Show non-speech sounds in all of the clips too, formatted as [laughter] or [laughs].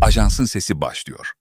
Ajansın Sesi başlıyor.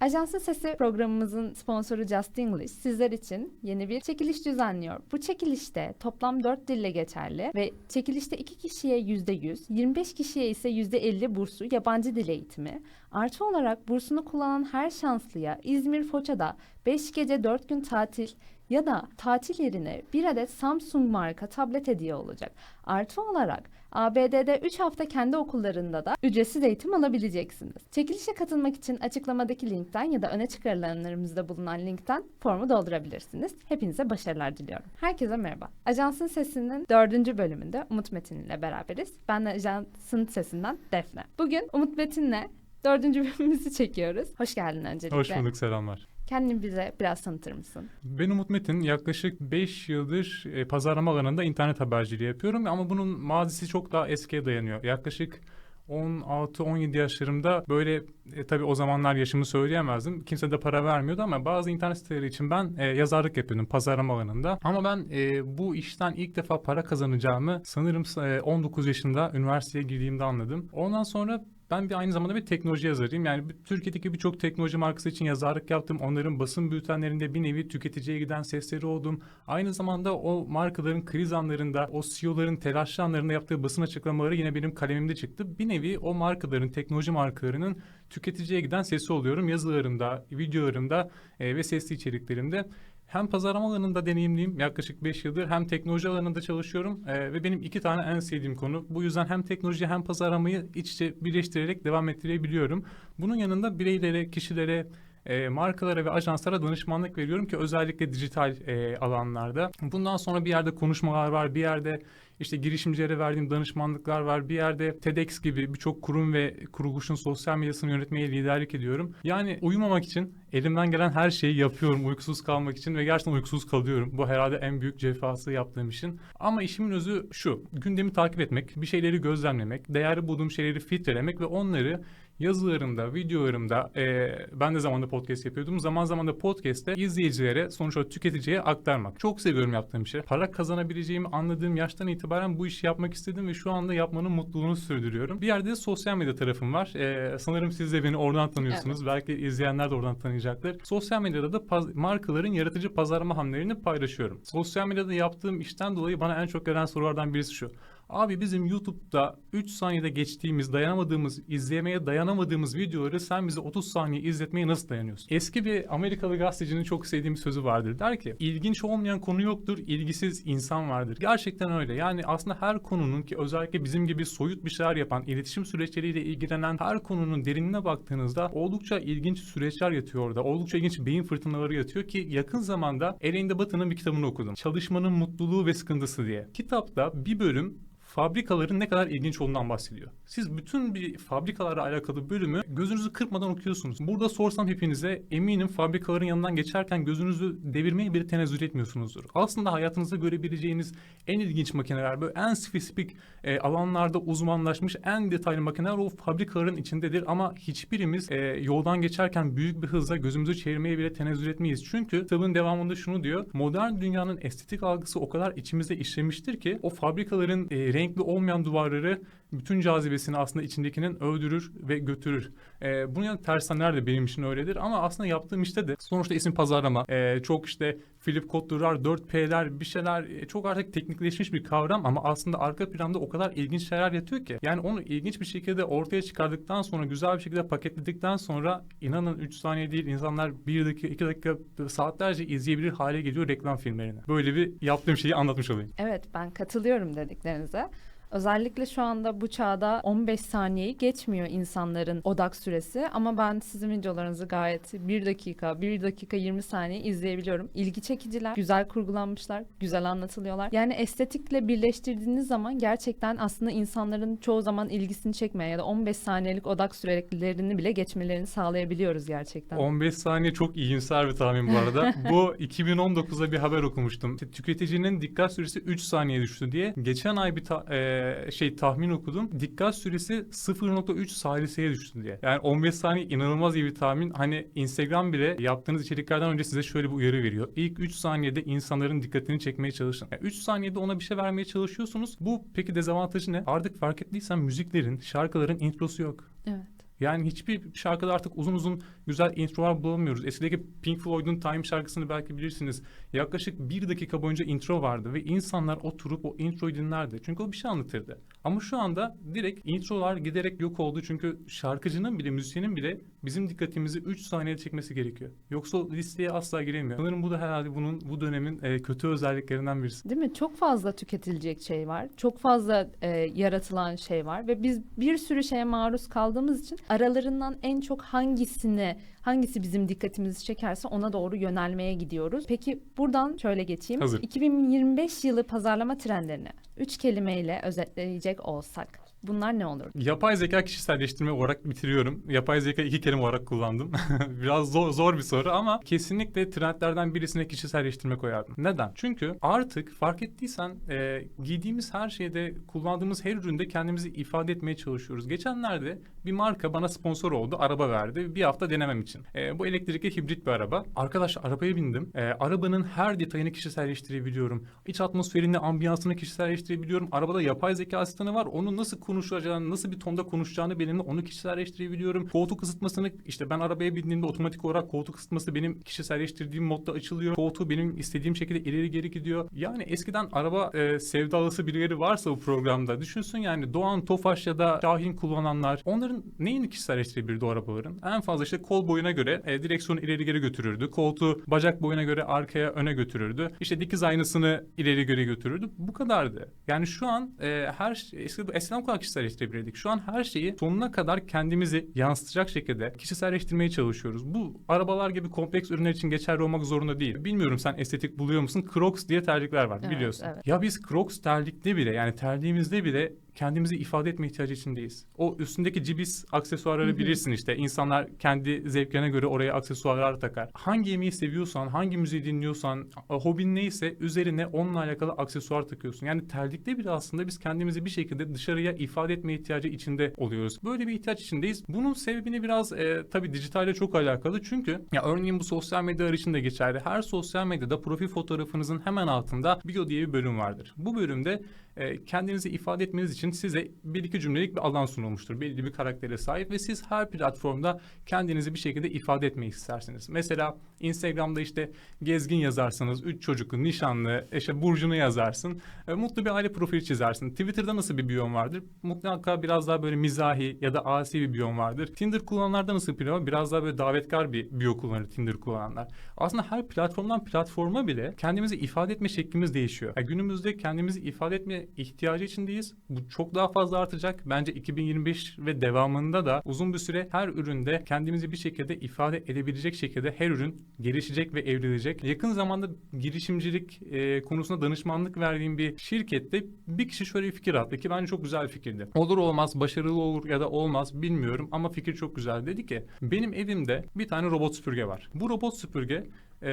Ajansın Sesi programımızın sponsoru Just English sizler için yeni bir çekiliş düzenliyor. Bu çekilişte toplam 4 dille geçerli ve çekilişte 2 kişiye %100, 25 kişiye ise %50 burslu yabancı dil eğitimi, artı olarak bursunu kullanan her şanslıya İzmir Foça'da 5 gece 4 gün tatil ya da tatil yerine bir adet Samsung marka tablet hediye olacak. Artı olarak ABD'de 3 hafta kendi okullarında da ücretsiz eğitim alabileceksiniz. Çekilişe katılmak için açıklamadaki linkten ya da öne çıkarılanlarımızda bulunan linkten formu doldurabilirsiniz. Hepinize başarılar diliyorum. Herkese merhaba. Ajansın Sesi'nin dördüncü bölümünde Umut Metin ile beraberiz. Ben de Ajansın Sesi'nden Defne. Bugün Umut Metin'le dördüncü bölümümüzü çekiyoruz. Hoş geldin öncelikle. Hoş bulduk, selamlar. Kendini bize biraz tanıtır mısın? Ben Umut Metin. Yaklaşık 5 yıldır e, pazarlama alanında internet haberciliği yapıyorum ama bunun mazisi çok daha eskiye dayanıyor. Yaklaşık 16-17 yaşlarımda böyle e, tabii o zamanlar yaşımı söyleyemezdim. Kimse de para vermiyordu ama bazı internet siteleri için ben e, yazarlık yapıyordum pazarlama alanında. Ama ben e, bu işten ilk defa para kazanacağımı sanırım e, 19 yaşında üniversiteye girdiğimde anladım. Ondan sonra ben bir aynı zamanda bir teknoloji yazarıyım. Yani Türkiye'deki birçok teknoloji markası için yazarlık yaptım. Onların basın bültenlerinde bir nevi tüketiciye giden sesleri oldum. Aynı zamanda o markaların kriz anlarında, o CEO'ların telaşlı anlarında yaptığı basın açıklamaları yine benim kalemimde çıktı. Bir nevi o markaların, teknoloji markalarının tüketiciye giden sesi oluyorum. Yazılarımda, videolarımda e, ve sesli içeriklerimde. Hem pazarlama alanında deneyimliyim yaklaşık 5 yıldır hem teknoloji alanında çalışıyorum e, ve benim iki tane en sevdiğim konu. Bu yüzden hem teknoloji hem pazarlamayı iç içe birleştirerek devam ettirebiliyorum. Bunun yanında bireylere, kişilere, e, markalara ve ajanslara danışmanlık veriyorum ki özellikle dijital e, alanlarda. Bundan sonra bir yerde konuşmalar var, bir yerde işte girişimcilere verdiğim danışmanlıklar var. Bir yerde TEDx gibi birçok kurum ve kuruluşun sosyal medyasını yönetmeye liderlik ediyorum. Yani uyumamak için elimden gelen her şeyi yapıyorum uykusuz kalmak için ve gerçekten uykusuz kalıyorum. Bu herhalde en büyük cefası yaptığım işin. Ama işimin özü şu. Gündemi takip etmek, bir şeyleri gözlemlemek, değerli bulduğum şeyleri filtrelemek ve onları yazılarımda, videolarımda, e, ben de zamanında podcast yapıyordum. Zaman zaman da podcast'te izleyicilere, sonuç olarak tüketiciye aktarmak. Çok seviyorum yaptığım işi. Para kazanabileceğimi anladığım yaştan itibaren bu işi yapmak istedim ve şu anda yapmanın mutluluğunu sürdürüyorum. Bir yerde de sosyal medya tarafım var. E, sanırım siz de beni oradan tanıyorsunuz. Belki izleyenler de oradan tanıyacaklar. Sosyal medyada da paz- markaların yaratıcı pazarlama hamlelerini paylaşıyorum. Sosyal medyada yaptığım işten dolayı bana en çok gelen sorulardan birisi şu. Abi bizim YouTube'da 3 saniyede geçtiğimiz, dayanamadığımız, izlemeye dayanamadığımız videoları sen bize 30 saniye izletmeye nasıl dayanıyorsun? Eski bir Amerikalı gazetecinin çok sevdiğim bir sözü vardır. Der ki, ilginç olmayan konu yoktur, ilgisiz insan vardır. Gerçekten öyle. Yani aslında her konunun ki özellikle bizim gibi soyut bir şeyler yapan, iletişim süreçleriyle ilgilenen her konunun derinine baktığınızda oldukça ilginç süreçler yatıyor orada. Oldukça ilginç beyin fırtınaları yatıyor ki yakın zamanda Elaine Batı'nın bir kitabını okudum. Çalışmanın mutluluğu ve sıkıntısı diye. Kitapta bir bölüm fabrikaların ne kadar ilginç olduğundan bahsediyor. Siz bütün bir fabrikalarla alakalı bölümü gözünüzü kırpmadan okuyorsunuz. Burada sorsam hepinize eminim fabrikaların yanından geçerken gözünüzü devirmeye bile tenezzül etmiyorsunuzdur. Aslında hayatınızda görebileceğiniz en ilginç makineler böyle en spesifik e, alanlarda uzmanlaşmış en detaylı makineler o fabrikaların içindedir ama hiçbirimiz e, yoldan geçerken büyük bir hızla gözümüzü çevirmeye bile tenezzül etmeyiz. Çünkü kitabın devamında şunu diyor. Modern dünyanın estetik algısı o kadar içimizde işlemiştir ki o fabrikaların e, renkli olmayan duvarları bütün cazibesini aslında içindekinin öldürür ve götürür. E, bunun yanı tersten nerede benim için öyledir ama aslında yaptığım işte de sonuçta isim pazarlama. E, çok işte Philip Kotler'lar, 4P'ler bir şeyler e, çok artık teknikleşmiş bir kavram ama aslında arka planda o kadar ilginç şeyler yatıyor ki. Yani onu ilginç bir şekilde ortaya çıkardıktan sonra güzel bir şekilde paketledikten sonra inanın 3 saniye değil insanlar 1 dakika 2 dakika saatlerce izleyebilir hale geliyor reklam filmlerini. Böyle bir yaptığım şeyi anlatmış olayım. Evet ben katılıyorum dediklerinize. Özellikle şu anda bu çağda 15 saniyeyi geçmiyor insanların odak süresi ama ben sizin videolarınızı gayet 1 dakika, 1 dakika 20 saniye izleyebiliyorum. İlgi çekiciler, güzel kurgulanmışlar, güzel anlatılıyorlar. Yani estetikle birleştirdiğiniz zaman gerçekten aslında insanların çoğu zaman ilgisini çekmeyen ya da 15 saniyelik odak sürelerini bile geçmelerini sağlayabiliyoruz gerçekten. 15 saniye çok iyimser bir tahmin bu arada. [laughs] bu 2019'da bir haber okumuştum. Tüketicinin dikkat süresi 3 saniye düştü diye. Geçen ay bir ta- e, şey tahmin okudum. Dikkat süresi 0.3 saliseye düştü diye. Yani 15 saniye inanılmaz iyi bir tahmin. Hani Instagram bile yaptığınız içeriklerden önce size şöyle bir uyarı veriyor. İlk 3 saniyede insanların dikkatini çekmeye çalışın. Yani 3 saniyede ona bir şey vermeye çalışıyorsunuz. Bu peki dezavantajı ne? Artık fark ettiysen müziklerin, şarkıların introsu yok. Evet. Yani hiçbir şarkıda artık uzun uzun güzel introlar bulamıyoruz. Eskideki Pink Floyd'un Time şarkısını belki bilirsiniz. Yaklaşık bir dakika boyunca intro vardı ve insanlar oturup o introyu dinlerdi. Çünkü o bir şey anlatırdı. Ama şu anda direkt introlar giderek yok oldu. Çünkü şarkıcının bile, müzisyenin bile bizim dikkatimizi 3 saniyede çekmesi gerekiyor. Yoksa listeye asla giremiyor. Sanırım bu da herhalde bunun bu dönemin e, kötü özelliklerinden birisi. Değil mi? Çok fazla tüketilecek şey var. Çok fazla e, yaratılan şey var ve biz bir sürü şeye maruz kaldığımız için aralarından en çok hangisini hangisi bizim dikkatimizi çekerse ona doğru yönelmeye gidiyoruz. Peki buradan şöyle geçeyim. Hazır. 2025 yılı pazarlama trendlerini üç kelimeyle özetleyecek olsak bunlar ne olur? Yapay zeka kişiselleştirme olarak bitiriyorum. Yapay zeka iki kelime olarak kullandım. [laughs] Biraz zor, zor bir soru ama kesinlikle trendlerden birisine kişiselleştirme koyardım. Neden? Çünkü artık fark ettiysen e, giydiğimiz her şeyde kullandığımız her üründe kendimizi ifade etmeye çalışıyoruz. Geçenlerde bir marka bana sponsor oldu. Araba verdi. Bir hafta denemem için. E, bu elektrikli hibrit bir araba. Arkadaş arabaya bindim. E, arabanın her detayını kişiselleştirebiliyorum. İç atmosferini, ambiyansını kişiselleştirebiliyorum. Arabada yapay zeka asistanı var. Onu nasıl konuşacağını, nasıl bir tonda konuşacağını benimle onu kişiselleştirebiliyorum. Koltuk ısıtmasını işte ben arabaya bindiğimde otomatik olarak koltuk ısıtması benim kişiselleştirdiğim modda açılıyor. Koltuğu benim istediğim şekilde ileri geri gidiyor. Yani eskiden araba e, sevdalısı birileri varsa bu programda düşünsün yani Doğan, Tofaş ya da Şahin kullananlar onların neyini kişiselleştirebilirdi o arabaların? En fazla işte kol boyuna göre e, direksiyonu ileri geri götürürdü. Koltuğu bacak boyuna göre arkaya öne götürürdü. İşte dikiz aynasını ileri geri götürürdü. Bu kadardı. Yani şu an e, her şey, eski, eskiden bu kadar kişiselleştirebilirdik. Şu an her şeyi sonuna kadar kendimizi yansıtacak şekilde kişiselleştirmeye çalışıyoruz. Bu arabalar gibi kompleks ürünler için geçerli olmak zorunda değil. Bilmiyorum sen estetik buluyor musun? Crocs diye terlikler var Evet, biliyorsun. evet. Ya biz Crocs terlikte bile yani terliğimizde bile kendimizi ifade etme ihtiyacı içindeyiz. O üstündeki cibis aksesuarları bilirsin işte. İnsanlar kendi zevklerine göre oraya aksesuarlar takar. Hangi yemeği seviyorsan, hangi müziği dinliyorsan, hobin neyse üzerine onunla alakalı aksesuar takıyorsun. Yani terlikte bile aslında biz kendimizi bir şekilde dışarıya ifade etme ihtiyacı içinde oluyoruz. Böyle bir ihtiyaç içindeyiz. Bunun sebebini biraz e, tabii dijitalle çok alakalı. Çünkü ya örneğin bu sosyal medya için de geçerli. Her sosyal medyada profil fotoğrafınızın hemen altında bio diye bir bölüm vardır. Bu bölümde e, kendinizi ifade etmeniz için size bir iki cümlelik bir alan sunulmuştur. Belli bir karaktere sahip ve siz her platformda kendinizi bir şekilde ifade etmeyi istersiniz. Mesela Instagram'da işte gezgin yazarsanız, üç çocuklu, nişanlı, işte burcunu yazarsın. e, mutlu bir aile profili çizersin. Twitter'da nasıl bir biyom vardır? Mutlaka biraz daha böyle mizahi ya da asi bir biyom vardır. Tinder kullananlarda nasıl bir biyom? Biraz daha böyle davetkar bir biyo kullanır Tinder kullananlar. Aslında her platformdan platforma bile kendimizi ifade etme şeklimiz değişiyor. Yani günümüzde kendimizi ifade etme ihtiyacı içindeyiz. Bu çok daha fazla artacak. Bence 2025 ve devamında da uzun bir süre her üründe kendimizi bir şekilde ifade edebilecek şekilde her ürün gelişecek ve evrilecek. Yakın zamanda girişimcilik e, konusunda danışmanlık verdiğim bir şirkette bir kişi şöyle bir fikir attı ki bence çok güzel bir fikirdi. Olur olmaz, başarılı olur ya da olmaz bilmiyorum ama fikir çok güzel. Dedi ki benim evimde bir tane robot süpürge var. Bu robot süpürge e,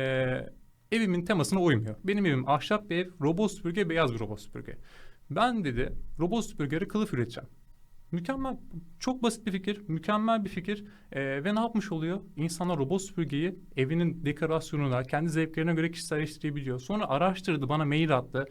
evimin temasına uymuyor. Benim evim ahşap bir ev, robot süpürge beyaz bir robot süpürge. Ben dedi robot süpürgeleri kılıf üreteceğim. Mükemmel, çok basit bir fikir, mükemmel bir fikir Ee, ve ne yapmış oluyor? İnsanlar robot süpürgeyi evinin dekorasyonuna, kendi zevklerine göre kişiselleştirebiliyor. Sonra araştırdı, bana mail attı.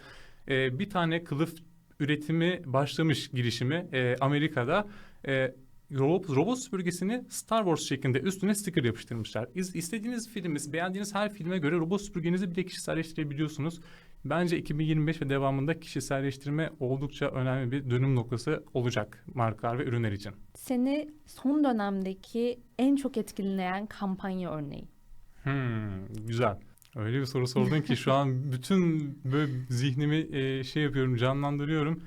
Ee, bir tane kılıf üretimi başlamış girişimi e, Amerika'da. E, robot, robot süpürgesini Star Wars şeklinde üstüne sticker yapıştırmışlar. İz, istediğiniz filmi, beğendiğiniz her filme göre robot süpürgenizi bile kişiselleştirebiliyorsunuz. Bence 2025 ve devamında kişiselleştirme oldukça önemli bir dönüm noktası olacak markalar ve ürünler için. Seni son dönemdeki en çok etkileyen kampanya örneği. Hmm, güzel. Öyle bir soru sordun ki şu an bütün böyle zihnimi e, şey yapıyorum, canlandırıyorum.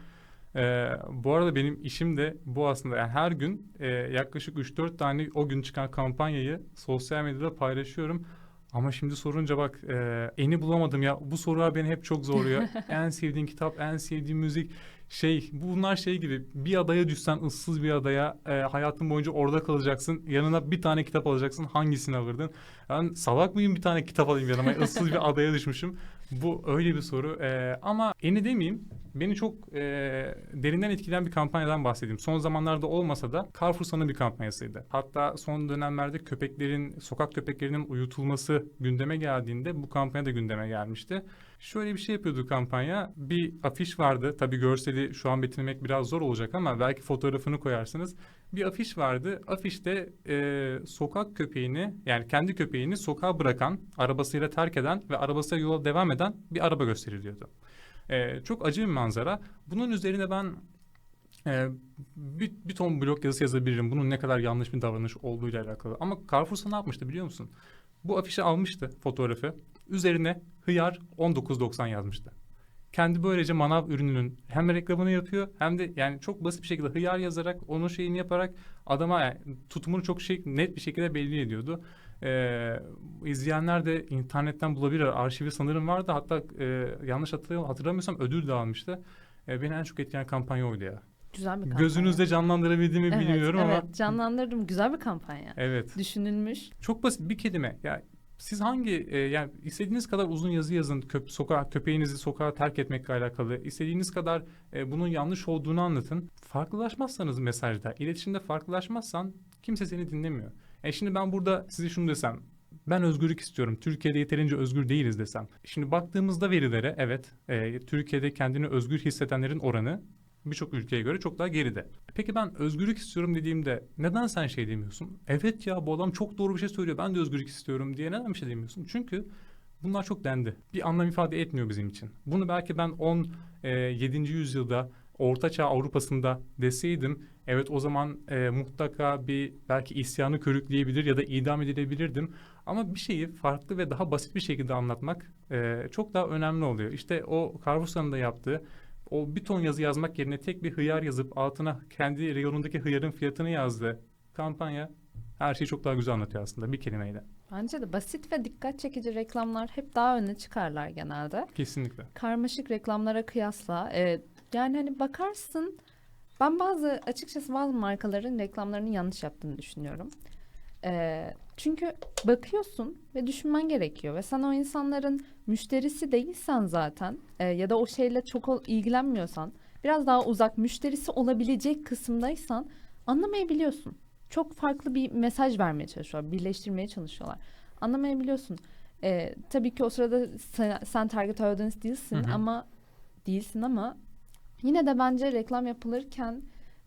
E, bu arada benim işim de bu aslında. Yani her gün e, yaklaşık 3-4 tane o gün çıkan kampanyayı sosyal medyada paylaşıyorum. Ama şimdi sorunca bak e, eni bulamadım ya. Bu sorular beni hep çok zorluyor. [laughs] en sevdiğin kitap, en sevdiğin müzik. Şey bunlar şey gibi bir adaya düşsen ıssız bir adaya e, hayatın boyunca orada kalacaksın. Yanına bir tane kitap alacaksın. Hangisini alırdın? Ben salak mıyım bir tane kitap alayım yanıma? [laughs] Issız bir adaya düşmüşüm. Bu öyle bir soru. Ee, ama eni demeyeyim. Beni çok e, derinden etkileyen bir kampanyadan bahsedeyim. Son zamanlarda olmasa da Carrefour'un bir kampanyasıydı. Hatta son dönemlerde köpeklerin, sokak köpeklerinin uyutulması gündeme geldiğinde bu kampanya da gündeme gelmişti. Şöyle bir şey yapıyordu kampanya. Bir afiş vardı. Tabii görseli şu an betimlemek biraz zor olacak ama belki fotoğrafını koyarsınız. bir afiş vardı. Afişte e, sokak köpeğini yani kendi köpeğini sokağa bırakan, arabasıyla terk eden ve arabasıyla yola devam eden bir araba gösteriliyordu. E, çok acı bir manzara. Bunun üzerine ben e, bir, bir ton blog yazısı yazabilirim. Bunun ne kadar yanlış bir davranış olduğuyla alakalı. Ama Carrefour'sa ne yapmıştı biliyor musun? Bu afişi almıştı fotoğrafı. Üzerine hıyar 19.90 yazmıştı. Kendi böylece manav ürününün hem reklamını yapıyor hem de yani çok basit bir şekilde hıyar yazarak onun şeyini yaparak adama yani tutumunu çok şey net bir şekilde belli ediyordu. Ee, izleyenler de internetten bulabilir. Arşivi sanırım vardı. Hatta e, yanlış hatırlamıyorsam ödül de almıştı. E, beni en çok etkileyen kampanya oydu ya. Güzel bir kampanya. Gözünüzde canlandırabildiğimi evet, bilmiyorum evet, ama. canlandırdım. Güzel bir kampanya. Evet. Düşünülmüş. Çok basit bir kelime. Ya siz hangi e, yani istediğiniz kadar uzun yazı yazın köp sokağa köpeğinizi sokağa terk etmekle alakalı. istediğiniz kadar e, bunun yanlış olduğunu anlatın. Farklılaşmazsanız mesajda, iletişimde farklılaşmazsan kimse seni dinlemiyor. E şimdi ben burada size şunu desem. Ben özgürlük istiyorum. Türkiye'de yeterince özgür değiliz desem. Şimdi baktığımızda verilere evet e, Türkiye'de kendini özgür hissedenlerin oranı birçok ülkeye göre çok daha geride. Peki ben özgürlük istiyorum dediğimde neden sen şey demiyorsun? Evet ya bu adam çok doğru bir şey söylüyor. Ben de özgürlük istiyorum diye neden bir şey demiyorsun? Çünkü bunlar çok dendi. Bir anlam ifade etmiyor bizim için. Bunu belki ben 10 e, 7. yüzyılda Ortaçağ Avrupa'sında deseydim evet o zaman e, mutlaka bir belki isyanı körükleyebilir ya da idam edilebilirdim. Ama bir şeyi farklı ve daha basit bir şekilde anlatmak e, çok daha önemli oluyor. İşte o Carvusa'nın da yaptığı o bir ton yazı yazmak yerine tek bir hıyar yazıp altına kendi reyonundaki hıyarın fiyatını yazdı. Kampanya her şeyi çok daha güzel anlatıyor aslında bir kelimeyle. Bence de basit ve dikkat çekici reklamlar hep daha öne çıkarlar genelde. Kesinlikle. Karmaşık reklamlara kıyasla e, yani hani bakarsın ben bazı açıkçası bazı markaların reklamlarını yanlış yaptığını düşünüyorum. E, çünkü bakıyorsun ve düşünmen gerekiyor ve sen o insanların müşterisi değilsen zaten e, ya da o şeyle çok ol- ilgilenmiyorsan biraz daha uzak müşterisi olabilecek kısımdaysan anlamayabiliyorsun. Çok farklı bir mesaj vermeye çalışıyorlar, birleştirmeye çalışıyorlar. Anlamayabiliyorsun. E, tabii ki o sırada sen, sen target audience değilsin Hı hı. ama değilsin ama yine de bence reklam yapılırken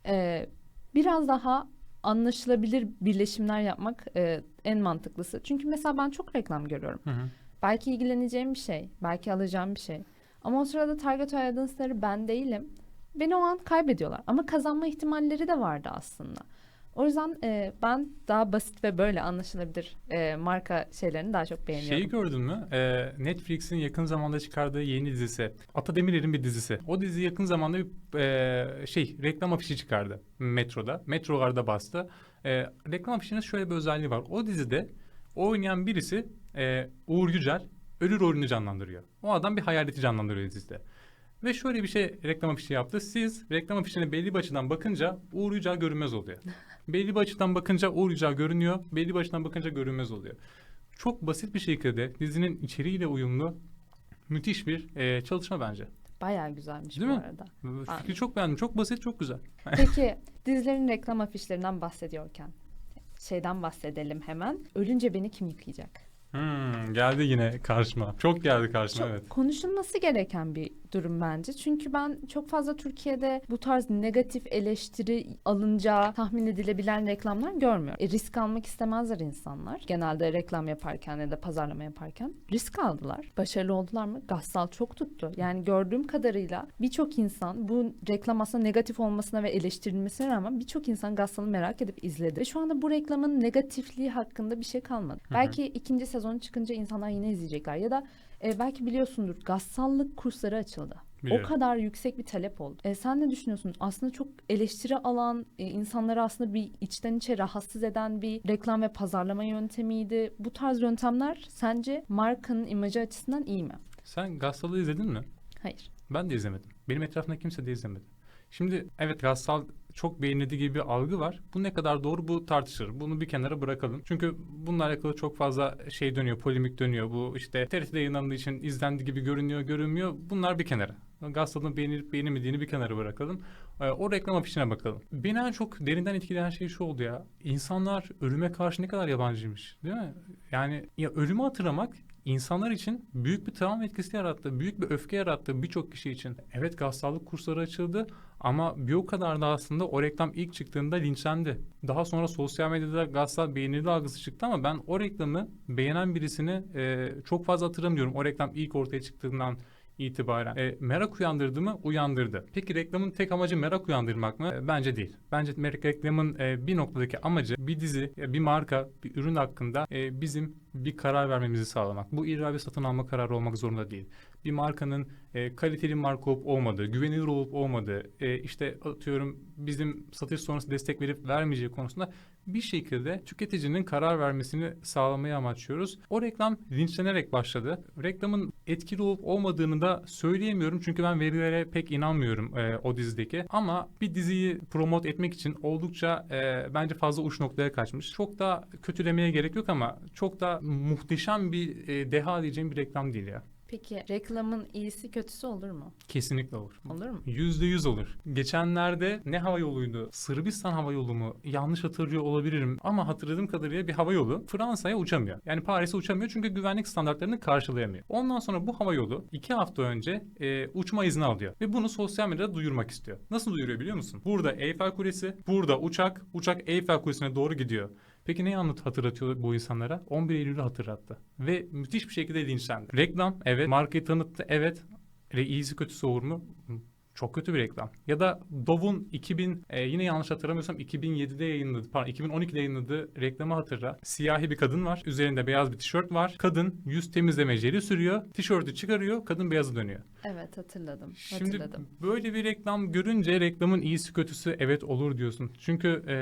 e, biraz daha anlaşılabilir birleşimler yapmak e, en mantıklısı. Çünkü mesela ben çok reklam görüyorum. Hı hı. Belki ilgileneceğim bir şey, belki alacağım bir şey. Ama o sırada target audience'ları ben değilim. Beni o an kaybediyorlar. Ama kazanma ihtimalleri de vardı aslında. O yüzden e, ben daha basit ve böyle anlaşılabilir e, marka şeylerini daha çok beğeniyorum. Şeyi gördün mü? Ee, Netflix'in yakın zamanda çıkardığı yeni dizisi. Ata Demirer'in bir dizisi. O dizi yakın zamanda bir e, şey reklam afişi çıkardı metroda. Metrolarda bastı. E, reklam afişinin şöyle bir özelliği var. O dizide oynayan birisi e, Uğur Yücel ölü rolünü canlandırıyor. O adam bir hayaleti canlandırıyor dizide. Ve şöyle bir şey reklam afişi yaptı. Siz reklam afişine belli bir açıdan bakınca Uğur Yücel görünmez oluyor. [laughs] belli bir açıdan bakınca Uğur Yücel görünüyor. Belli bir açıdan bakınca görünmez oluyor. Çok basit bir şekilde dizinin içeriğiyle uyumlu müthiş bir e, çalışma bence. Bayağı güzelmiş Değil bu mi? arada. Fikri çok beğendim. Çok basit, çok güzel. [laughs] Peki dizilerin reklam afişlerinden bahsediyorken şeyden bahsedelim hemen. Ölünce beni kim yıkayacak? Hmm, geldi yine karşıma. Çok geldi karşıma Çok evet. konuşulması gereken bir durum bence. Çünkü ben çok fazla Türkiye'de bu tarz negatif eleştiri alınca tahmin edilebilen reklamlar görmüyorum. E, risk almak istemezler insanlar. Genelde reklam yaparken ya da pazarlama yaparken risk aldılar. Başarılı oldular mı? Gassal çok tuttu. Yani gördüğüm kadarıyla birçok insan bu reklam aslında negatif olmasına ve eleştirilmesine rağmen birçok insan Gassal'ı merak edip izledi. Ve şu anda bu reklamın negatifliği hakkında bir şey kalmadı. hı. Belki ikinci sezon çıkınca insanlar yine izleyecekler ya da e, belki biliyorsundur gassallık kursları açıldı. Biliyorum. O kadar yüksek bir talep oldu. E, sen ne düşünüyorsun? Aslında çok eleştiri alan, e, insanları aslında bir içten içe rahatsız eden bir reklam ve pazarlama yöntemiydi. Bu tarz yöntemler sence markanın imajı açısından iyi mi? Sen Gassal'ı izledin mi? Hayır. Ben de izlemedim. Benim etrafımda kimse de izlemedi. Şimdi evet Gassal çok beğenildiği gibi bir algı var. Bu ne kadar doğru bu tartışılır. Bunu bir kenara bırakalım. Çünkü bununla alakalı çok fazla şey dönüyor, polemik dönüyor. Bu işte TRT'de yayınlandığı için izlendiği gibi görünüyor, görünmüyor. Bunlar bir kenara. Gassal'ın beğenilip beğenilmediğini bir kenara bırakalım. Ee, o reklam afişine bakalım. Beni en çok derinden etkileyen şey şu oldu ya. İnsanlar ölüme karşı ne kadar yabancıymış değil mi? Yani ya ölümü hatırlamak insanlar için büyük bir travma etkisi yarattı. Büyük bir öfke yarattı birçok kişi için. Evet gaz sağlık kursları açıldı ama bir o kadar da aslında o reklam ilk çıktığında linçlendi. Daha sonra sosyal medyada gazsal beğenili algısı çıktı ama ben o reklamı beğenen birisini e, çok fazla hatırlamıyorum. O reklam ilk ortaya çıktığından itibaren. E, merak uyandırdı mı? Uyandırdı. Peki reklamın tek amacı merak uyandırmak mı? E, bence değil. Bence reklamın e, bir noktadaki amacı bir dizi, e, bir marka, bir ürün hakkında e, bizim bir karar vermemizi sağlamak. Bu illa bir satın alma kararı olmak zorunda değil. Bir markanın e, kaliteli marka olup olmadığı, güvenilir olup olmadığı, e, işte atıyorum bizim satış sonrası destek verip vermeyeceği konusunda bir şekilde tüketicinin karar vermesini sağlamayı amaçlıyoruz. O reklam linçlenerek başladı. Reklamın etkili olup olmadığını da söyleyemiyorum çünkü ben verilere pek inanmıyorum e, o dizideki. Ama bir diziyi promote etmek için oldukça e, bence fazla uç noktaya kaçmış. Çok da kötülemeye gerek yok ama çok da muhteşem bir e, deha diyeceğim bir reklam değil ya. Peki reklamın iyisi kötüsü olur mu? Kesinlikle olur. Olur mu? Yüzde yüz olur. Geçenlerde ne hava yoluydu? Sırbistan hava yolu mu? Yanlış hatırlıyor olabilirim ama hatırladığım kadarıyla bir hava yolu Fransa'ya uçamıyor. Yani Paris'e uçamıyor çünkü güvenlik standartlarını karşılayamıyor. Ondan sonra bu hava yolu iki hafta önce e, uçma izni alıyor. Ve bunu sosyal medyada duyurmak istiyor. Nasıl duyuruyor biliyor musun? Burada Eyfel Kulesi, burada uçak, uçak Eyfel Kulesi'ne doğru gidiyor. Peki neyi anlat hatırlatıyor bu insanlara? 11 Eylül'ü hatırlattı. Ve müthiş bir şekilde linçlendi. Reklam evet, markayı tanıttı evet. Ve iyisi kötüsü olur mu? Çok kötü bir reklam. Ya da Dove'un 2000 e, yine yanlış hatırlamıyorsam 2007'de yayınladı pardon 2012'de yayınladığı reklamı hatırla. Siyahi bir kadın var. Üzerinde beyaz bir tişört var. Kadın yüz temizleme jeli sürüyor. Tişörtü çıkarıyor. Kadın beyazı dönüyor. Evet hatırladım. Şimdi hatırladım. böyle bir reklam görünce reklamın iyisi kötüsü evet olur diyorsun. Çünkü e,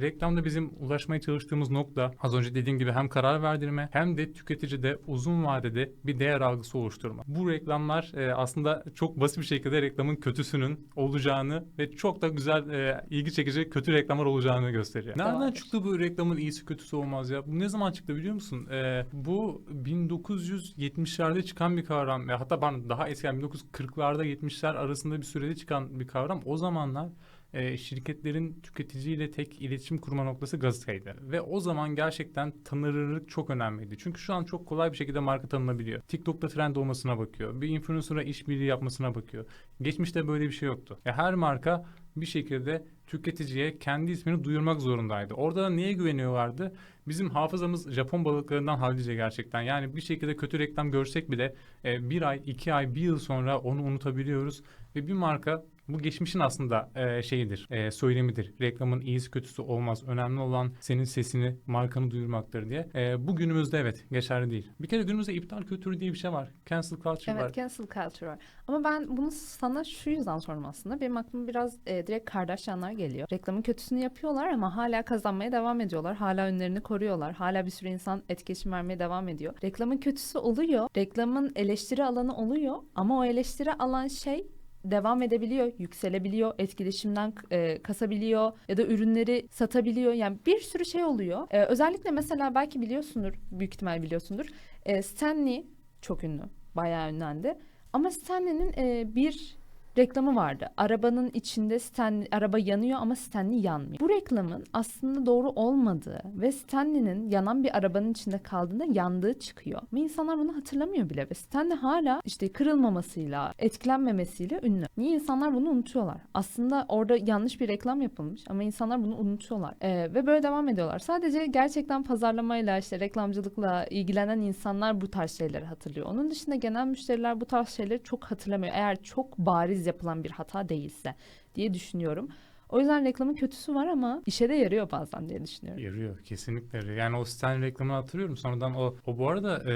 reklamda bizim ulaşmaya çalıştığımız nokta az önce dediğim gibi hem karar verdirme hem de tüketicide uzun vadede bir değer algısı oluşturma. Bu reklamlar e, aslında çok basit bir şekilde reklamın kötüsünün olacağını ve çok da güzel e, ilgi çekici kötü reklamlar olacağını gösteriyor. Nereden Doğrudur. çıktı bu reklamın iyisi kötüsü olmaz ya? Bu ne zaman çıktı biliyor musun? E, bu 1970'lerde çıkan bir kavram. Ya hatta pardon, daha eski yani 1940'larda 70'ler arasında bir sürede çıkan bir kavram. O zamanlar e, şirketlerin tüketiciyle tek iletişim kurma noktası gazeteydi. Ve o zaman gerçekten tanınırlık çok önemliydi. Çünkü şu an çok kolay bir şekilde marka tanınabiliyor. TikTok'ta trend olmasına bakıyor. Bir influencer'a işbirliği yapmasına bakıyor. Geçmişte böyle bir şey yoktu. Ya her marka bir şekilde tüketiciye kendi ismini duyurmak zorundaydı. Orada da neye güveniyorlardı? Bizim hafızamız Japon balıklarından hallice gerçekten. Yani bir şekilde kötü reklam görsek bile e, bir ay, iki ay, bir yıl sonra onu unutabiliyoruz. Ve bir marka bu geçmişin aslında e, şeyidir, e, söylemidir. Reklamın iyisi kötüsü olmaz. Önemli olan senin sesini, markanı duyurmaktır diye. E, bu günümüzde evet geçerli değil. Bir kere günümüzde iptal kültürü diye bir şey var. Cancel culture Evet var. cancel culture var. Ama ben bunu sana şu yüzden sordum aslında. Benim aklıma biraz e, direkt Kardashianlar geliyor. Reklamın kötüsünü yapıyorlar ama hala kazanmaya devam ediyorlar. Hala ünlerini koruyorlar. Hala bir sürü insan etkileşim vermeye devam ediyor. Reklamın kötüsü oluyor. Reklamın eleştiri alanı oluyor. Ama o eleştiri alan şey devam edebiliyor, yükselebiliyor, etkileşimden e, kasabiliyor ya da ürünleri satabiliyor. Yani bir sürü şey oluyor. E, özellikle mesela belki biliyorsundur, büyük ihtimal biliyorsundur. E, Stanley çok ünlü, bayağı ünlendi. Ama Stanley'nin e, bir reklamı vardı. Arabanın içinde Stanley, araba yanıyor ama Stanley yanmıyor. Bu reklamın aslında doğru olmadığı ve Stanley'nin yanan bir arabanın içinde kaldığında yandığı çıkıyor. Ama insanlar bunu hatırlamıyor bile ve Stanley hala işte kırılmamasıyla, etkilenmemesiyle ünlü. Niye insanlar bunu unutuyorlar? Aslında orada yanlış bir reklam yapılmış ama insanlar bunu unutuyorlar. Ee, ve böyle devam ediyorlar. Sadece gerçekten pazarlamayla işte reklamcılıkla ilgilenen insanlar bu tarz şeyleri hatırlıyor. Onun dışında genel müşteriler bu tarz şeyleri çok hatırlamıyor. Eğer çok bariz yapılan bir hata değilse diye düşünüyorum. O yüzden reklamın kötüsü var ama işe de yarıyor bazen diye düşünüyorum. Yarıyor kesinlikle yarıyor. Yani o Stan reklamını hatırlıyorum. Sonradan o o bu arada e,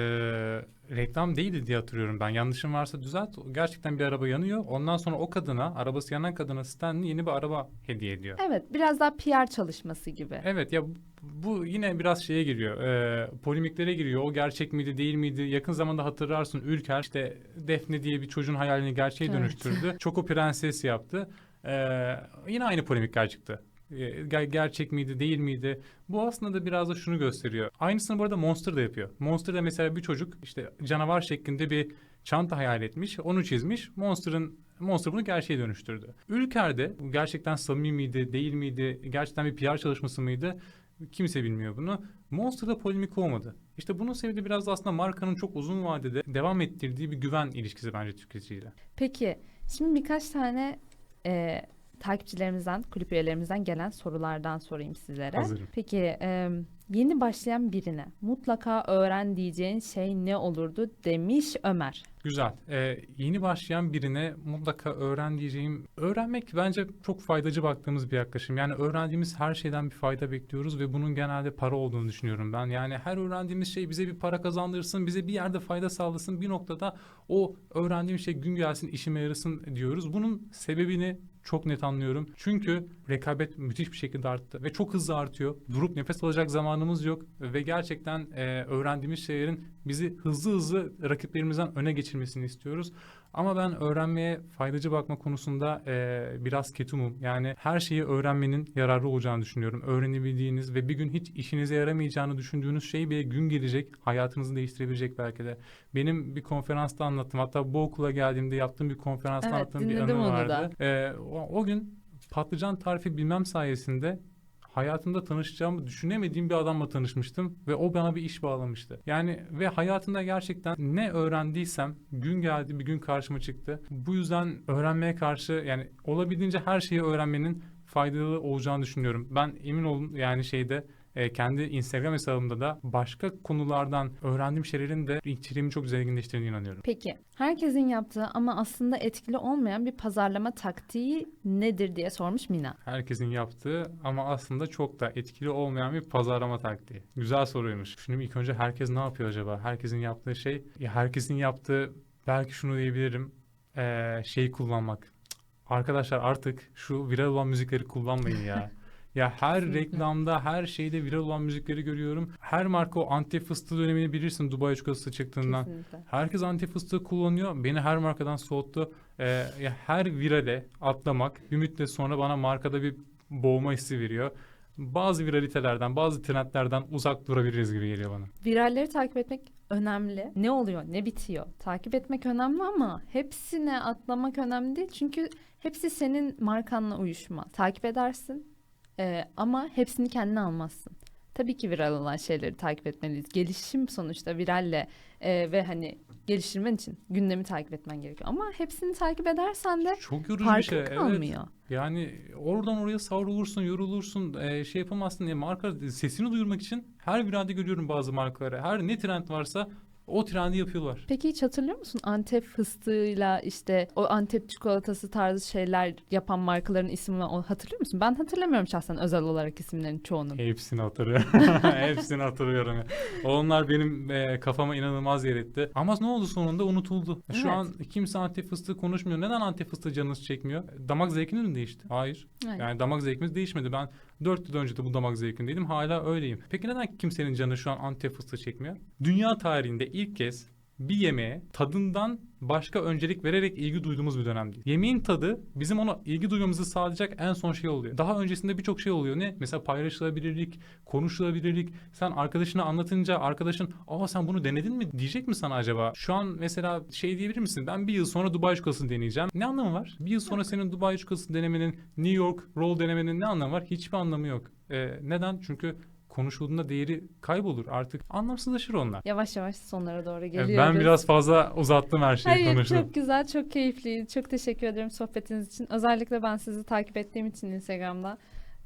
reklam değildi diye hatırlıyorum ben. Yanlışım varsa düzelt. Gerçekten bir araba yanıyor. Ondan sonra o kadına, arabası yanan kadına Stanley yeni bir araba hediye ediyor. Evet biraz daha PR çalışması gibi. Evet ya bu- bu yine biraz şeye giriyor. E, polemiklere giriyor. O gerçek miydi değil miydi? Yakın zamanda hatırlarsın Ülker işte Defne diye bir çocuğun hayalini gerçeğe Evet. dönüştürdü. [laughs] Çoko prenses yaptı. E, yine aynı polemikler çıktı. E, ger- gerçek miydi değil miydi? Bu aslında da biraz da şunu gösteriyor. Aynısını bu arada Monster da yapıyor. Monster'da mesela bir çocuk işte canavar şeklinde bir çanta hayal etmiş. Onu çizmiş. Monster'ın Monster bunu gerçeğe dönüştürdü. Ülker'de gerçekten samimi miydi, değil miydi, gerçekten bir PR çalışması mıydı? Kimse bilmiyor bunu. Monster'da polemik olmadı. İşte bunun sebebi biraz da aslında markanın çok uzun vadede devam ettirdiği bir güven ilişkisi bence tüketiciyle. Peki şimdi birkaç tane e, takipçilerimizden, kulüp üyelerimizden gelen sorulardan sorayım sizlere. Hazırım. Peki e, yeni başlayan birine mutlaka öğren diyeceğin şey ne olurdu demiş Ömer. Güzel. Ee, yeni başlayan birine mutlaka öğren diyeceğim. Öğrenmek bence çok faydacı baktığımız bir yaklaşım. Yani öğrendiğimiz her şeyden bir fayda bekliyoruz ve bunun genelde para olduğunu düşünüyorum ben. Yani her öğrendiğimiz şey bize bir para kazandırsın, bize bir yerde fayda sağlasın. Bir noktada o öğrendiğim şey gün gelsin, işime yarasın diyoruz. Bunun sebebini çok net anlıyorum. Çünkü rekabet müthiş bir şekilde arttı ve çok hızlı artıyor. Durup nefes alacak zamanımız yok ve gerçekten e, öğrendiğimiz şeylerin bizi hızlı hızlı rakiplerimizden öne geçirmesini istiyoruz. Ama ben öğrenmeye faydacı bakma konusunda e, biraz ketumum. Yani her şeyi öğrenmenin yararlı olacağını düşünüyorum. Öğrenebildiğiniz ve bir gün hiç işinize yaramayacağını düşündüğünüz şey bile gün gelecek hayatınızı değiştirebilecek belki de. Benim bir konferansta anlattım. Hatta bu okula geldiğimde yaptığım bir konferansta Evet, anlattığım bir anım vardı. E, o, o gün patlıcan tarifi bilmem sayesinde hayatımda tanışacağımı düşünemediğim bir adamla tanışmıştım ve o bana bir iş bağlamıştı. Yani ve hayatımda gerçekten ne öğrendiysem gün geldi bir gün karşıma çıktı. Bu yüzden öğrenmeye karşı yani olabildiğince her şeyi öğrenmenin faydalı olacağını düşünüyorum. Ben emin olun yani şeyde e, kendi Instagram hesabımda da başka konulardan öğrendiğim şeylerin de içeriğimi çok zenginleştirdiğine inanıyorum. Peki herkesin yaptığı ama aslında etkili olmayan bir pazarlama taktiği nedir diye sormuş Mina. Herkesin yaptığı ama aslında çok da etkili olmayan bir pazarlama taktiği. Güzel soruymuş. Şimdi ilk önce herkes ne yapıyor acaba? Herkesin yaptığı şey, ya herkesin yaptığı belki şunu diyebilirim. Ee, şeyi kullanmak. Arkadaşlar artık şu viral olan müzikleri kullanmayın ya. [laughs] Ya her Kesinlikle. reklamda, her şeyde viral olan müzikleri görüyorum. Her marka o Antep fıstığı dönemini bilirsin Dubai çikolatası çıktığından. Kesinlikle. Herkes Antep fıstığı kullanıyor. Beni her markadan soğuttu. Ee, ya her virale atlamak bir müddet sonra bana markada bir boğma hissi veriyor. Bazı viralitelerden, bazı trendlerden uzak durabiliriz gibi geliyor bana. Viralleri takip etmek önemli. Ne oluyor, ne bitiyor? Takip etmek önemli ama hepsine atlamak önemli değil. Çünkü hepsi senin markanla uyuşmaz. Takip edersin e, ama hepsini kendine almazsın. Tabii ki viral olan şeyleri takip etmeliyiz. Gelişim sonuçta viralle e, ve hani geliştirmen için gündemi takip etmen gerekiyor. Ama hepsini takip edersen de Çok yorucu bir şey. Evet. kalmıyor. Yani oradan oraya savrulursun, yorulursun, e, şey yapamazsın diye marka sesini duyurmak için her viralde görüyorum bazı markaları. Her ne trend varsa o trendi yapıyorlar. Peki hiç hatırlıyor musun Antep fıstığıyla işte o Antep çikolatası tarzı şeyler yapan markaların ismini o- hatırlıyor musun? Ben hatırlamıyorum şahsen özel olarak isimlerin çoğunu. Hepsini hatırlıyorum. [laughs] Hepsini hatırlıyorum. Onlar benim e, kafama inanılmaz yer etti. Ama ne oldu sonunda unutuldu. Şu Evet. an kimse Antep fıstığı konuşmuyor. Neden Antep fıstığı canınız çekmiyor? Damak zevkiniz mi değişti? Hayır. Evet. Yani damak zevkimiz değişmedi. Ben 4 yıl önce de bu damak zevkindeydim. Hala öyleyim. Peki neden kimsenin canı şu an Antep fıstığı çekmiyor? Dünya tarihinde ilk kez bir yemeğe tadından başka öncelik vererek ilgi duyduğumuz bir dönemdi. Yemeğin tadı bizim ona ilgi duymamızı sağlayacak en son şey oluyor. Daha öncesinde birçok şey oluyor. Ne? Mesela paylaşılabilirlik, konuşulabilirlik. Sen arkadaşına anlatınca arkadaşın ''Aa sen bunu denedin mi?'' diyecek mi sana acaba? Şu an mesela şey diyebilir misin? Ben bir yıl sonra Dubai çikolatasını deneyeceğim. Ne anlamı var? Bir yıl sonra senin Dubai çikolatasını denemenin, New York roll denemenin ne anlamı var? Hiçbir anlamı yok. Ee, neden? Çünkü konuşulduğunda değeri kaybolur. Artık anlamsızlaşır onlar. Yavaş yavaş sonlara doğru geliyoruz. Ben biraz fazla uzattım her şeyi Hayır konuştum. çok güzel, çok keyifli. Çok teşekkür ederim sohbetiniz için. Özellikle ben sizi takip ettiğim için Instagram'da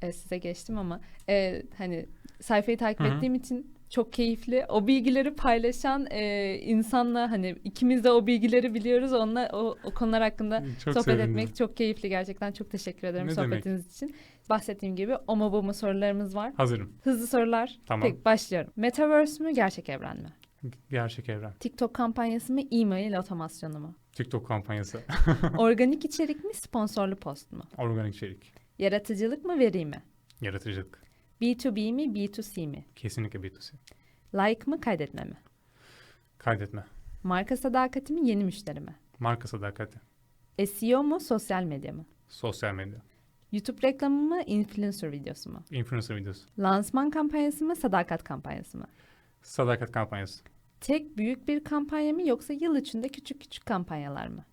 e, size geçtim ama e, hani sayfayı takip Hı hı. ettiğim için çok keyifli. O bilgileri paylaşan e, insanla hani ikimiz de o bilgileri biliyoruz. Onunla o, o konular hakkında Çok sohbet sevindim. etmek çok keyifli gerçekten. Çok teşekkür ederim Ne demek. sohbetiniz için. Bahsettiğim gibi o mu bu mu sorularımız var. Hazırım. Hızlı sorular. Tamam. Peki başlıyorum. Metaverse mü gerçek evren mi? Gerçek evren. TikTok kampanyası mı e-mail otomasyonu mu? TikTok kampanyası. [laughs] Organik içerik mi sponsorlu post mu? Organik içerik. Yaratıcılık mı veri mi? Yaratıcılık. B2B mi B2C mi? Kesinlikle B2C. Like mı kaydetme mi? Kaydetme. Marka sadakati mi yeni müşteri mi? Marka sadakati. SEO mu sosyal medya mı? Sosyal medya. YouTube reklamı mı influencer videosu mu? Influencer videosu. Lansman kampanyası mı sadakat kampanyası mı? Sadakat kampanyası. Tek büyük bir kampanya mı yoksa yıl içinde küçük küçük kampanyalar mı?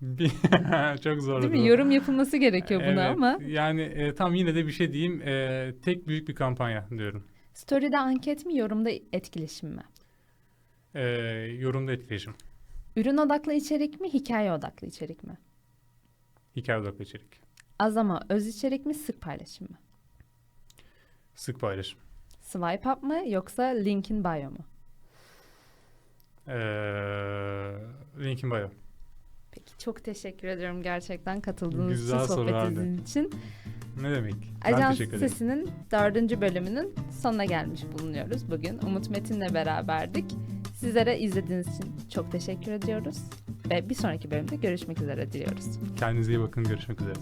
[laughs] çok zor. Değil mi? Yorum yapılması gerekiyor buna Evet, ama. Yani e, tam yine de bir şey diyeyim. E, tek büyük bir kampanya diyorum. Story'de anket mi, yorumda etkileşim mi? E, yorumda etkileşim. Ürün odaklı içerik mi, hikaye odaklı içerik mi? Hikaye odaklı içerik. Az ama öz içerik mi, sık paylaşım mı? Sık paylaşım. Swipe up mı yoksa linkin bio mu? E, linkin bio. Peki çok teşekkür ediyorum gerçekten katıldığınız Güzel için, sohbetinizin için. Ne demek? Ben Ajans. Sesi'nin dördüncü bölümünün sonuna gelmiş bulunuyoruz bugün. Umut Metin'le beraberdik. Sizlere izlediğiniz için çok teşekkür ediyoruz. Ve bir sonraki bölümde görüşmek üzere diliyoruz. Kendinize iyi bakın. Görüşmek üzere.